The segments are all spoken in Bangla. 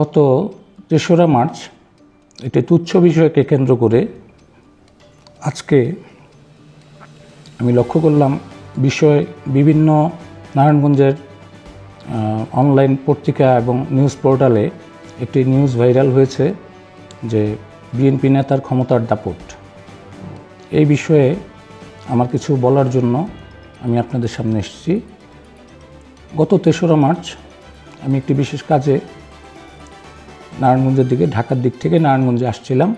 গত তেসরা মার্চ একটি তুচ্ছ বিষয়কে কেন্দ্র করে আজকে আমি লক্ষ্য করলাম বিষয় বিভিন্ন নারায়ণগঞ্জের অনলাইন পত্রিকা এবং নিউজ পোর্টালে একটি নিউজ ভাইরাল হয়েছে যে বিএনপি নেতার ক্ষমতার দাপট। এই বিষয়ে আমার কিছু বলার জন্য আমি আপনাদের সামনে এসেছি। গত তেসরা মার্চ আমি একটি বিশেষ কাজে নারায়ণগঞ্জের দিকে, ঢাকার দিক থেকে নারায়ণগঞ্জে আসছিলাম।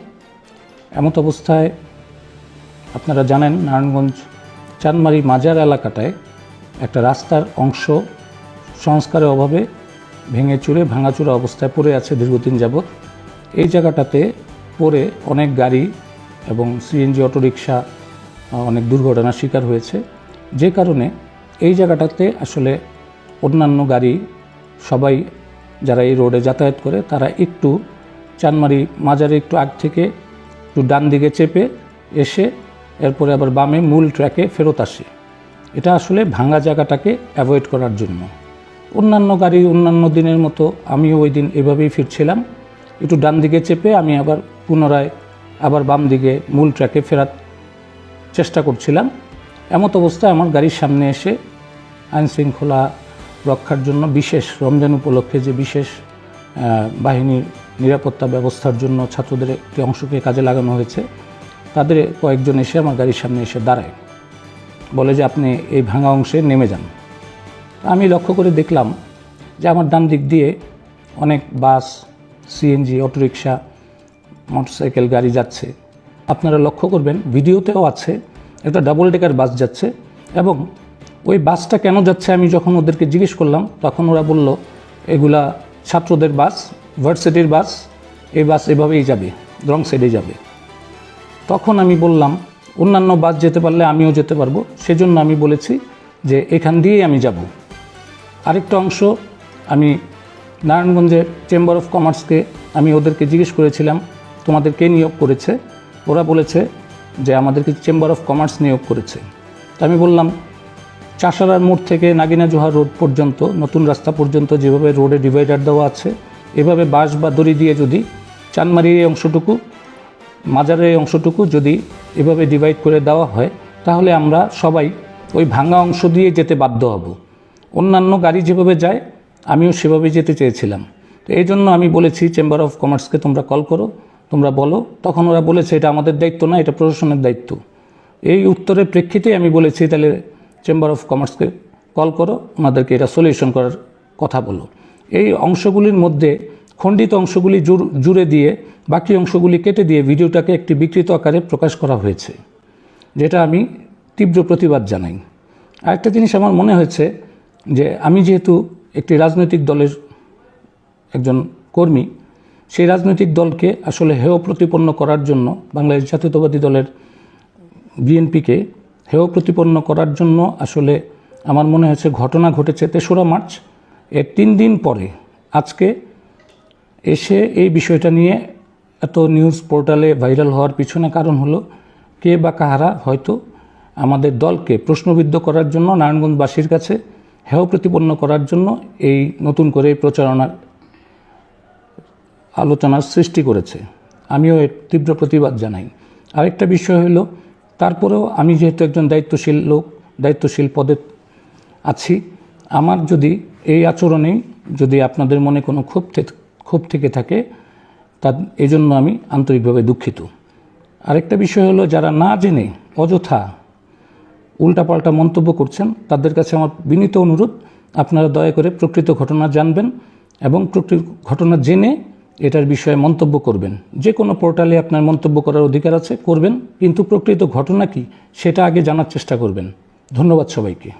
এমত অবস্থায় আপনারা জানেন, নারায়ণগঞ্জ চাঁদমারি মাজার এলাকাটায় একটা রাস্তার অংশ সংস্কারের অভাবে ভেঙে চুরে, ভাঙাচুরা অবস্থায় পড়ে আছে দীর্ঘদিন যাবৎ। এই জায়গাটাতে পড়ে অনেক গাড়ি এবং সিএনজি, অটোরিকশা অনেক দুর্ঘটনার শিকার হয়েছে। যে কারণে এই জায়গাটাতে আসলে অন্যান্য গাড়ি সবাই যারা এই রোডে যাতায়াত করে, তারা একটু চানমারি মাজারে একটু আগ থেকে একটু ডান দিকে চেপে এসে এরপরে আবার বামে মূল ট্র্যাকে ফেরত আসে। এটা আসলে ভাঙা জায়গাটাকে অ্যাভয়েড করার জন্য। অন্যান্য গাড়ি অন্যান্য দিনের মতো আমিও ওই দিন এভাবেই ফিরছিলাম। একটু ডান দিকে চেপে আমি আবার পুনরায় আবার বাম দিকে মূল ট্র্যাকে ফেরার চেষ্টা করছিলাম। এমত অবস্থায় আমার গাড়ির সামনে এসে আইন শৃঙ্খলা রক্ষার জন্য বিশেষ, রমজান উপলক্ষে যে বিশেষ বাহিনীর নিরাপত্তা ব্যবস্থার জন্য ছাত্রদের একটি অংশকে কাজে লাগানো হয়েছে, তাদের কয়েকজন এসে আমার গাড়ির সামনে এসে দাঁড়ায়। বলে যে, আপনি এই ভাঙা অংশে নেমে যান। আমি লক্ষ্য করে দেখলাম যে, আমার ডান দিক দিয়ে অনেক বাস সিএনজি অটোরিকশা, মোটরসাইকেল, গাড়ি যাচ্ছে। আপনারা লক্ষ্য করবেন, ভিডিওতেও আছে, একটা ডাবল ডেকার বাস যাচ্ছে এবং ওই বাসটা কেন যাচ্ছে আমি যখন ওদেরকে জিজ্ঞেস করলাম, তখন ওরা বলল, এগুলা ছাত্রদের বাস, ভার্সিটির বাস, এই বাস এভাবেই যাবে, রং সাইডে যাবে। তখন আমি বললাম, অন্যান্য বাস যেতে পারলে আমিও যেতে পারব। সেজন্য আমি বলেছি যে এখান দিয়েই আমি যাব। আরেকটা অংশ, আমি নারায়ণগঞ্জের চেম্বার অফ কমার্সকে আমি ওদেরকে জিজ্ঞেস করেছিলাম, তোমাদের কে নিয়োগ করেছে? ওরা বলেছে যে, আমাদেরকে চেম্বার অফ কমার্স নিয়োগ করেছে। তো আমি বললাম চাষারার মোড় থেকে নাগিনা জোহার রোড পর্যন্ত, নতুন রাস্তা পর্যন্ত যেভাবে রোডে ডিভাইডার দেওয়া আছে, এভাবে বাঁশ বা দড়ি দিয়ে যদি চানমারির এই অংশটুকু, মাজারের এই অংশটুকু যদি এভাবে ডিভাইড করে দেওয়া হয়, তাহলে আমরা সবাই ওই ভাঙা অংশ দিয়ে যেতে বাধ্য হব। অন্যান্য গাড়ি যেভাবে যায়, আমিও সেভাবে যেতে চেয়েছিলাম। তো এই জন্য আমি বলেছি চেম্বার অফ কমার্সকে তোমরা কল করো, তোমরা বলো। তখন ওরা বলেছে, এটা আমাদের দায়িত্ব না, এটা প্রশাসনের দায়িত্ব। এই উত্তরের প্রেক্ষিতে আমি বলেছি, তাহলে চেম্বার অফ কমার্সকে কল করো ওনাদেরকে এটা সলিউশন করার কথা বলো। এই অংশগুলির মধ্যে খণ্ডিত অংশগুলি জুড়- জুড়ে দিয়ে বাকি অংশগুলি কেটে দিয়ে ভিডিওটাকে একটি বিকৃত আকারে প্রকাশ করা হয়েছে, যেটা আমি তীব্র প্রতিবাদ জানাই। আরেকটা জিনিস আমার মনে হয়েছে যে আমি যেহেতু একটি রাজনৈতিক দলের একজন কর্মী, সেই রাজনৈতিক দলকে আসলে হেয় প্রতিপন্ন করার জন্য বাংলাদেশ জাতীয়তাবাদী দলের বিএনপিকে হেয় প্রতিপন্ন করার জন্য আসলে আমার মনে হয়েছে ঘটনা ঘটেছে তেসরা মার্চ। এর তিন দিন পরে আজকে এসে এই বিষয়টা নিয়ে এত নিউজ পোর্টালে ভাইরাল হওয়ার পিছনে কারণ হলো কে বা কাহারা হয়তো আমাদের দলকে প্রশ্নবিদ্ধ করার জন্য নারায়ণগঞ্জবাসীর কাছে হেয় প্রতিপন্ন করার জন্য এই নতুন করে প্রচারণার আলোচনার সৃষ্টি করেছে। আমিও এর তীব্র প্রতিবাদ জানাই। আরেকটা বিষয় হলো তারপরেও আমি যেহেতু একজন দায়িত্বশীল লোক, দায়িত্বশীল পদে আছি, আমার যদি এই আচরণেই যদি আপনাদের মনে কোনো ক্ষোভ ক্ষোভ থেকে থাকে তা এই জন্য আমি আন্তরিকভাবে দুঃখিত। আরেকটা বিষয় হলো, যারা না জেনে, অযথা উল্টাপাল্টা মন্তব্য করছেন, তাদের কাছে আমার বিনীত অনুরোধ, আপনারা দয়া করে প্রকৃত ঘটনা জানবেন এবং প্রকৃত ঘটনা জেনে এটার বিষয়ে মন্তব্য করবেন। যে কোনো পোর্টালে আপনার মন্তব্য করার অধিকার আছে, করবেন, কিন্তু প্রকৃত ঘটনা কি, সেটা আগে জানার চেষ্টা করবেন। ধন্যবাদ সবাইকে।